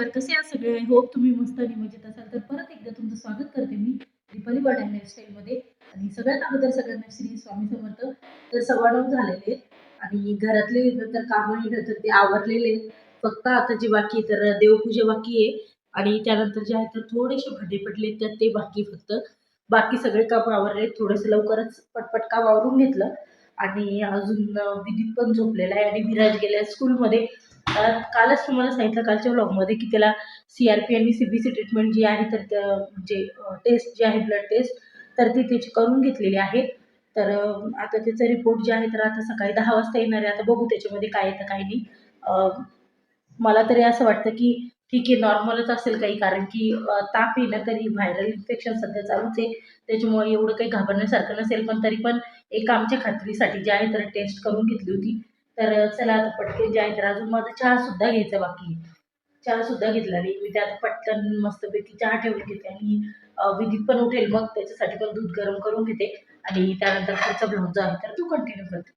नमस्कार कसे आहात सगळे? आय होप तुम्ही मस्त आणि मजेत असाल. तर परत एकदा तुमचं स्वागत करते मी दीपाली बर्ड अँड लाईफस्टाईलमध्ये आणि सगळ्यात अगोदर सगळ्यांना श्री स्वामी समर्थ. तर सव्वा झालेले आहेत. आणि घरातले तर कामही तर ते आवरलेले फक्त आता जे बाकी तर देवपूजा बाकी आहे. आणि त्यानंतर जे आहे तर थोडेसे भांडे पडले तर ते बाकी फक्त. बाकी सगळे काम आवरले थोडंसं लवकरच पटपट काम आवरून घेतलं. आणि अजून विधी विदित पण झोपलेला आहे. आणि विराज गेल्या स्कूलमध्ये कालच तुम्हाला सांगितलं कालच्या ब्लॉगमध्ये की त्याला सी आर पी आणि सी बी सी ट्रीटमेंट जी आहे तर त्या म्हणजे टेस्ट जी आहे ब्लड टेस्ट तर ती त्याची करून घेतलेली आहे. तर आता त्याचा रिपोर्ट जे आहे तर आता सकाळी दहा वाजता येणार आहे. आता बघू त्याच्यामध्ये काय येतं काय नाही. मला तरी असं वाटतं की ठीक आहे नॉर्मलच असेल काही कारण की ताप येणं तरी व्हायरल इन्फेक्शन सध्या चालूच आहे. त्याच्यामुळे एवढं काही घाबरण्यासारखं नसेल पण तरी पण एक आमच्या खात्रीसाठी जे आहे तर टेस्ट करून घेतली होती. तर चला आता पटकन जे आहे तर अजून माझा चहासुद्धा घ्यायचा बाकी चहा सुद्धा घेतला नाही मी त्यात पटकन मस्तपैकी चहा ठेवून घेते आणि विधीत पण उठेल. मग त्याच्यासाठी पण दूध गरम करून घेते आणि त्यानंतर पुढचा ब्लाऊज जो आहे. तर तो कंटिन्यू करते.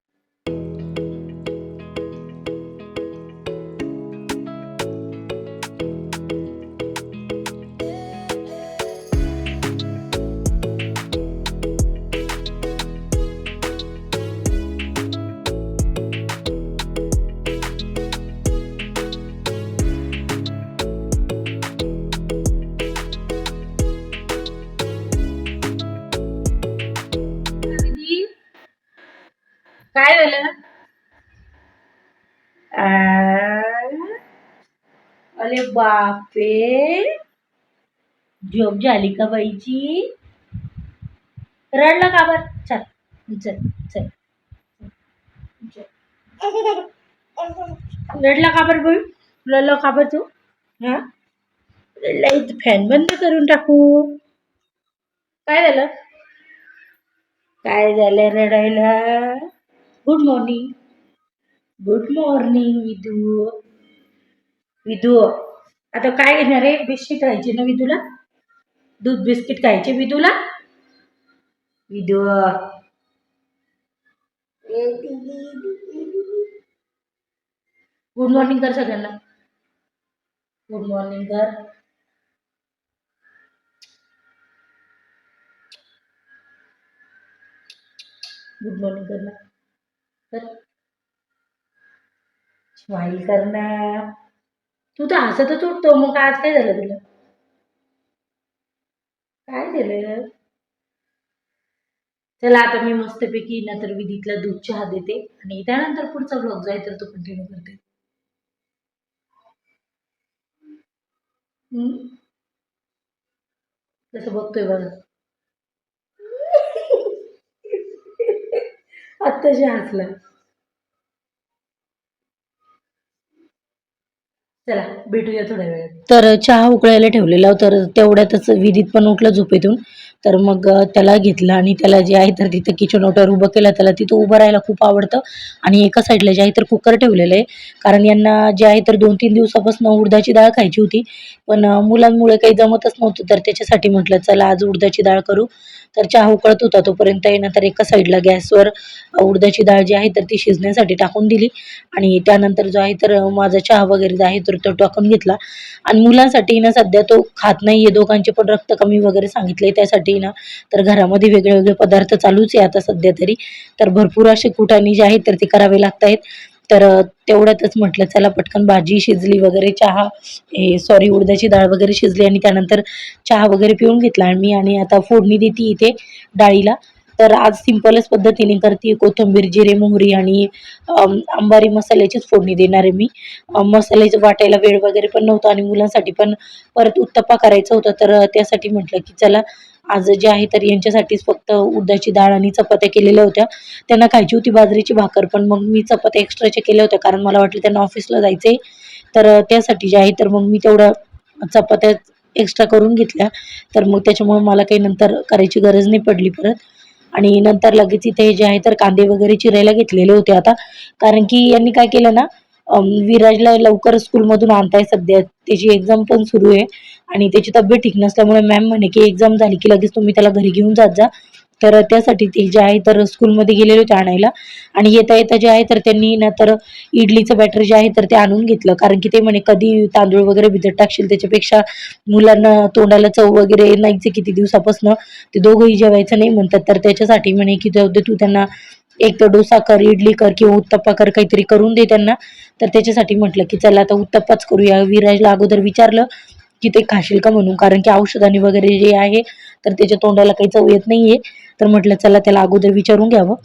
बापे झोप झाली का बाईची? रडला का बर? चल चल चल. रडला का बर बोल रडला का बर तू? हा? रडला इथं फॅन बंद करून टाकू. काय झालं? काय झालं रडायला? Good morning good morning Vidu. Vidu आता काय घेणार आहे? बिस्किट खायचे ना विदूला? दूध बिस्किट खायचे विदूला? विदू. गुड मॉर्निंग कर सगळ्यांना. गुड मॉर्निंग कर. गुड मॉर्निंग कर ना. कर. स्माईल कर ना. तू तर हसतच उठतो. मग आज काय झालं तुला? काय झालं चला आता मी मस्तपैकी नंतर विधीतला दूध चहा देते आणि त्यानंतर पुढचा ब्लॉग जो आहे तर तो कंटिन्यू करते. तसं बघतोय बघा. आत्ताशी हसला. चला भेटूया थोड्या वेळात. तर चहा उकळायला ठेवलेला तर तेवढ्यातच विधीत पण उठला झोपेतून. तर मग त्याला घेतलं आणि त्याला जे आहे तर तिथं किचन ओटर उभं केलं. त्याला तिथं उभं राहायला खूप आवडतं. आणि एका साईडला जे आहे तर कुकर ठेवलेलं आहे. कारण यांना जे आहे तर दोन तीन दिवसापासून उडदाची डाळ खायची होती. पण मुलांमुळे काही जमतच नव्हतं. तर त्याच्यासाठी म्हटलं चला आज उडदाची डाळ करू. तर चहा उकळत होता तोपर्यंत येणं तर एका साईडला गॅसवर उडदाची डाळ जी आहे तर ती शिजण्यासाठी टाकून दिली. आणि त्यानंतर जो आहे तर माझा चहा वगैरे जो आहे तर तो टाकून घेतला. आणि मुलांसाठी ना सध्या तो खात नाही आहे दोघांचे पण रक्त कमी वगैरे सांगितले त्यासाठी ना तर घरामध्ये वेगळे वेगळे पदार्थ चालूच आहे आता सध्या तरी. तर भरपूर असे कुटाणी जे आहेत तर ते करावे लागत आहेत तर तेवढ्यातच म्हटलं चला पटकन भाजी शिजली वगैरे चहा हे सॉरी उडदाची डाळ वगैरे शिजली आणि त्यानंतर चहा वगैरे पिऊन घेतला. आणि मी आणि आता फोडणी देते इथे डाळीला. तर आज सिंपलच पद्धतीने करते. कोथिंबीर जिरे मोहरी आणि आंबारी अंबारी मसाल्याचीच फोडणी देणार आहे मी. मसाल्याचं वाटायला वेळ वगैरे पण नव्हता आणि मुलांसाठी पण परत उत्तप्पा करायचा होता. तर त्यासाठी म्हटलं की चला आज जे आहे तर यांच्यासाठीच फक्त उद्याची डाळ आणि चपात्या केलेल्या होत्या. त्यांना खायची होती बाजरीची भाकर पण मग मी चपात्या एक्स्ट्राच्या केल्या होत्या कारण मला वाटलं त्यांना ऑफिसला जायचं आहे तर त्यासाठी जे आहे तर मग मी तेवढं चपात्या एक्स्ट्रा करून घेतल्या. तर मग त्याच्यामुळे मला काही नंतर करायची गरज नाही पडली परत. आणि नंतर लगेच इथे जे आहे तर कांदे वगैरे चिरायला घेतलेले होते आता. कारण की यांनी काय केलं ना विराजला लवकर स्कूलमधून आणताय सध्या. त्याची एक्झाम पण सुरू आहे. आणि त्याची तब्येत ठीक नसल्यामुळे मॅम म्हणे की एक्झाम झाली की लगेच तुम्ही त्याला घरी घेऊन जात जा. तर त्यासाठी ते जे आहे तर स्कूलमध्ये गेलेले होते आणायला. आणि येता येता जे आहे तर त्यांनी ना तर इडलीचं बॅटर जे आहे तर ते आणून घेतलं. कारण की ते म्हणे कधी तांदूळ वगैरे भिजत टाकशील त्याच्यापेक्षा मुलांना तोंडाला चव वगैरे नाहीचे किती दिवसापासून. ते दोघंही जेवायचं नाही म्हणतात. तर त्याच्यासाठी म्हणे की जाऊ दे तू त्यांना एक तर डोसा कर इडली कर किंवा उत्तप्पा कर काहीतरी करून दे त्यांना. तर त्याच्यासाठी म्हटलं की चला आता उत्तप्पाच करूया. विराजला अगोदर विचारलं. की ते खाशील का म्हणून? कारण की औषधाने वगैरे जे आहे तर त्याच्या तोंडाला काही चव येत नाहीये. तर म्हटलं चला त्याला अगोदर विचारून घ्यावं.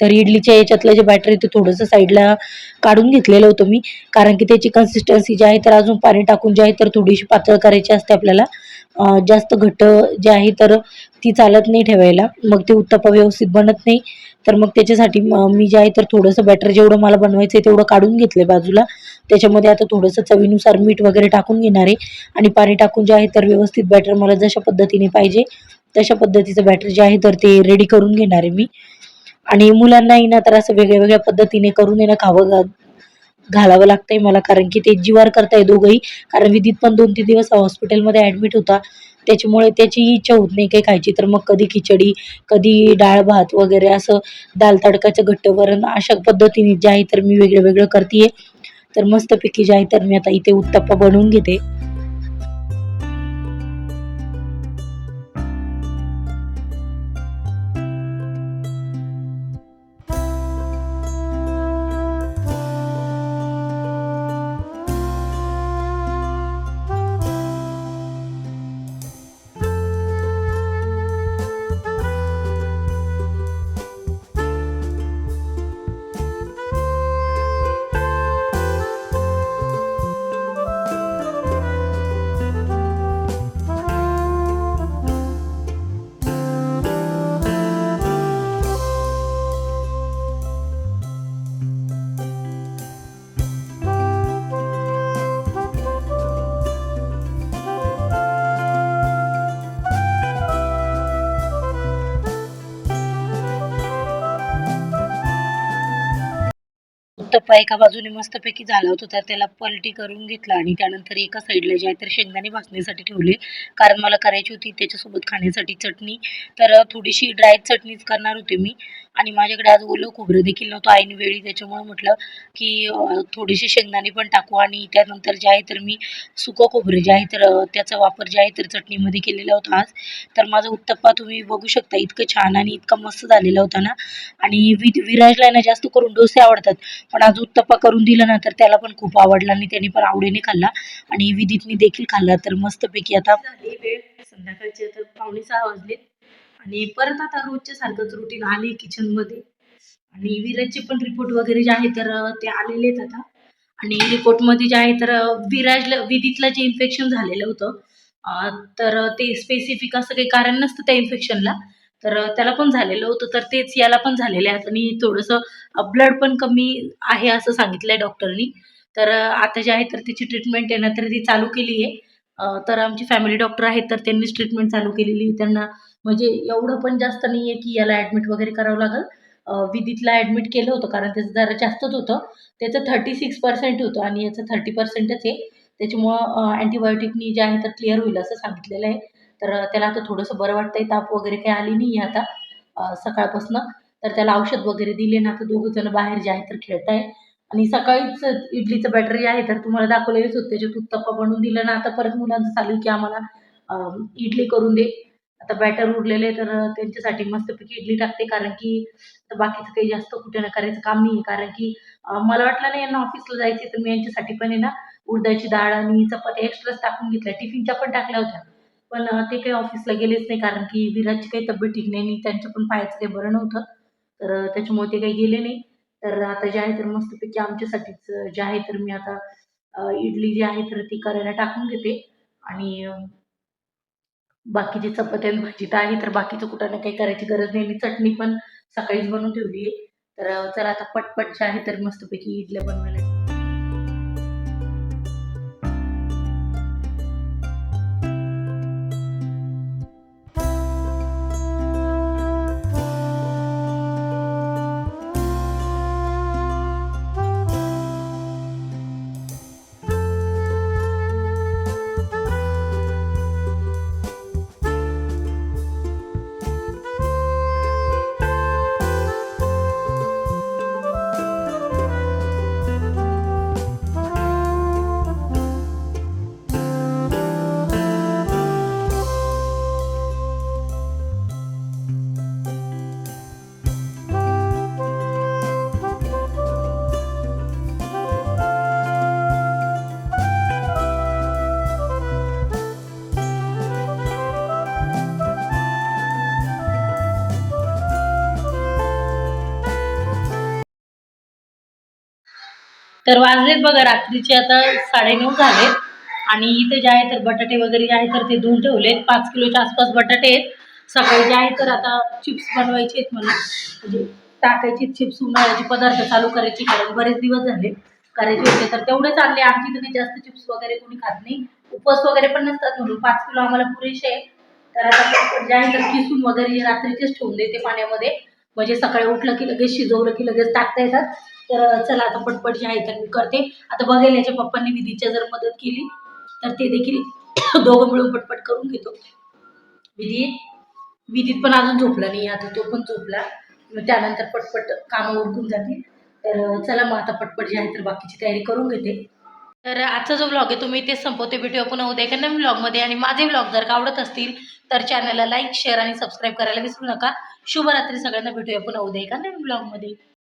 तर इडलीच्या याच्यातलं जे बॅटर आहे ते थोडंसं साईडला काढून घेतलेलं होतं मी. कारण की त्याची कन्सिस्टन्सी जी आहे तर अजून पाणी टाकून जे आहे तर थोडीशी पातळ करायची असते आपल्याला. जास्त घट्ट जे आहे तर ती चालत नाही ठेवायला. मग ते उत्तप्पा व्यवस्थित बनत नाही. तर मग त्याच्यासाठी मी जे आहे तर थोडंसं बॅटर जेवढं मला बनवायचं आहे तेवढं काढून घेतलं बाजूला. त्याच्यामध्ये आता थोडंसं चवीनुसार मीठ वगैरे टाकून घेणार आहे. आणि पाणी टाकून जे आहे तर व्यवस्थित बॅटर मला जशा पद्धतीने पाहिजे तशा पद्धतीचं बॅटर जे आहे तर ते रेडी करून घेणार आहे मी. आणि मुलांनाही ना तर असं वेगळ्या वेगळ्या पद्धतीने करून येणं खावं घा घालावं लागतंय मला कारण की ते जीवार करताय दोघंही. कारण विदित पण दोन तीन दिवस हॉस्पिटलमध्ये ॲडमिट होता. त्याच्यामुळे त्याची इच्छा होत नाही काही खायची. तर मग कधी खिचडी कधी डाळ भात वगैरे असं दाल तडकाचं घट्ट वरण अशा पद्धतीने जे आहे तर मी वेगळं वेगळं करते तर मस्तपैकी जे आहे तर मी आता इथे उत्तप्पा बनवून घेते. उत्तप्पा एका बाजूने मस्तपैकी झाला होता तर त्याला पलटी करून घेतला आणि त्यानंतर एका साईडला जे आहे तर शेंगदाणे भाजण्यासाठी ठेवले. कारण मला करायची होती त्याच्यासोबत खाण्यासाठी चटणी. तर थोडीशी ड्राय चटणीच करणार होते मी. आणि माझ्याकडे आज ओलं खोबरं देखील नव्हतं. ऐन वेळी त्याच्यामुळे म्हटलं की थोडीशी शेंगदाणे पण टाकू आणि त्यानंतर जे आहे तर मी सुकं खोबरं जे आहे तर त्याचा वापर जे आहे तर चटणीमध्ये केलेला होता आज. तर माझा उत्तप्पा तुम्ही बघू शकता इतकं छान आणि इतका मस्त झालेला होता ना. आणि वि विराजला ना जास्त करून डोसे आवडतात. पण आज उत्तप्पा करून दिला ना तर त्याला पण खूप आवडला आणि त्याने पण आवडीने खाल्ला. आणि विदितनी देखील खाल्ला तर मस्तपैकी आता वेळ. संध्याकाळची आता पावणे सहा वाजलेत. आणि परत आता रोजच्या सारखंच रुटीन आले किचनमध्ये आणि विराजचे पण रिपोर्ट वगैरे जे आहे तर ते आलेले आहेत आता. आणि रिपोर्टमध्ये जे आहे तर विराजला विदितला जे इन्फेक्शन झालेलं होतं तर ते स्पेसिफिक असं काही कारण नसतं त्या इन्फेक्शनला तर त्याला पण झालेलं होतं तर तेच याला पण झालेलं आहे. आणि थोडंसं ब्लड पण कमी आहे असं सांगितलं आहे डॉक्टरनी तर आता जे आहे तर त्याची ट्रीटमेंट आहे ना तर ती चालू केली आहे. तर आमची फॅमिली डॉक्टर आहेत तर त्यांनीच ट्रीटमेंट चालू केलेली. आहे. त्यांना म्हणजे एवढं पण जास्त नाही आहे की याला ॲडमिट वगैरे करावं लागेल. विदितला ॲडमिट केलं होतं कारण त्याचं जरा जास्तच होतं. त्याचं थर्टी सिक्स पर्सेंट होतं आणि याचं थर्टी पर्सेंटच आहे. त्याच्यामुळं अँटीबायोटिकनी जे आहे तर क्लिअर होईल असं सांगितलेलं आहे. तर त्याला आता थोडंसं बरं वाटतंय. ताप वगैरे काही आली नाही आहे आता सकाळपासून सकाळपासनं. तर त्याला औषध वगैरे दिले ना तर दोघं जण बाहेर जे आहे तर खेळत आहे आणि सकाळीच इडलीचं बॅटर जे आहे तर तुम्हाला दाखवलेलंच होतं. त्याच्यात उत्तप्पा बनवून दिलं ना आता परत मुलांचं चालू की आम्हाला इडली करून दे. आता बॅटर उरलेले तर त्यांच्यासाठी मस्तपैकी इडली टाकते कारण की बाकीचं काही जास्त कुठे ना करायचं काम नाही आहे कारण की मला वाटलं नाही यांना ऑफिसला जायचं तर मी यांच्यासाठी पण आहे ना उडदाची डाळ आणि चपात्या एक्स्ट्राच टाकून घेतल्या. टिफिनच्या पण टाकल्या होत्या. पण ते काही ऑफिसला गेलेच नाही कारण की विराजची काही तब्येत ठीक नाही आणि त्यांच्या पण पायाचं काही बरं नव्हतं. तर त्याच्यामुळे ते काही गेले नाही. तर आता जे आहे तर मस्तपैकी आमच्यासाठीच जे आहे तर मी आता इडली जी आहे तर ती करायला टाकून घेते. आणि बाकीची चपात्या आणि भाजी तर आहे तर बाकीचं कुठं ना काही करायची गरज नाही. मी चटणी पण सकाळीच बनवून ठेवली आहे. तर चला आता पटपट जे आहे तर मस्तपैकी इडल्या बनवायला तर वाजलेत बघा रात्रीचे आता साडेनऊ झाले आणि इथे जे आहे तर बटाटे वगैरे जे आहे तर ते धुवून ठेवलेत. पाच किलोच्या आसपास बटाटे आहेत. सकाळी जे आहे तर आता चिप्स बनवायचे आहेत मला म्हणजे टाकायचे चिप्स उन्हाळ्याचे पदार्थ चालू करायचे. कारण बरेच दिवस झाले करायचे होते. तर तेवढेच आणले. आमची इथे जास्त चिप्स वगैरे कोणी खात नाही. उपवास वगैरे पण नसतात म्हणून. पाच किलो आम्हाला पुरेसे आहे तर आता जे आहे तर किसून वगैरे रात्रीचेच ठेवून देते पाण्यामध्ये. म्हणजे सकाळी उठलं की लगेच शिजवलं की लगेच टाकता येतात. तर चला आता पटपट जे आहे तर मी करते. आता बघेल याच्या पप्पांनी विधीच्या जर मदत केली तर ते देखील दोघं मिळून पटपट करून घेतो. विधी विधीत पण अजून झोपला नाही आता तो पण झोपला. मग त्यानंतर पटपट कामं उरकून जातील. तर चला मग आता पटपट जे आहे तर बाकीची तयारी करून घेते. तर आजचा जो ब्लॉग आहे तुम्ही ते संपवते. भेटूया पुन्हा उद्या एका नवीन ब्लॉगमध्ये आणि माझे ब्लॉग जर का आवडत असतील तर चॅनलला लाईक शेअर आणि सबस्क्राईब करायला विसरू नका. शुभरात्री सगळ्यांना. भेटूया पुन्हा उद्या एका नवीन ब्लॉगमध्ये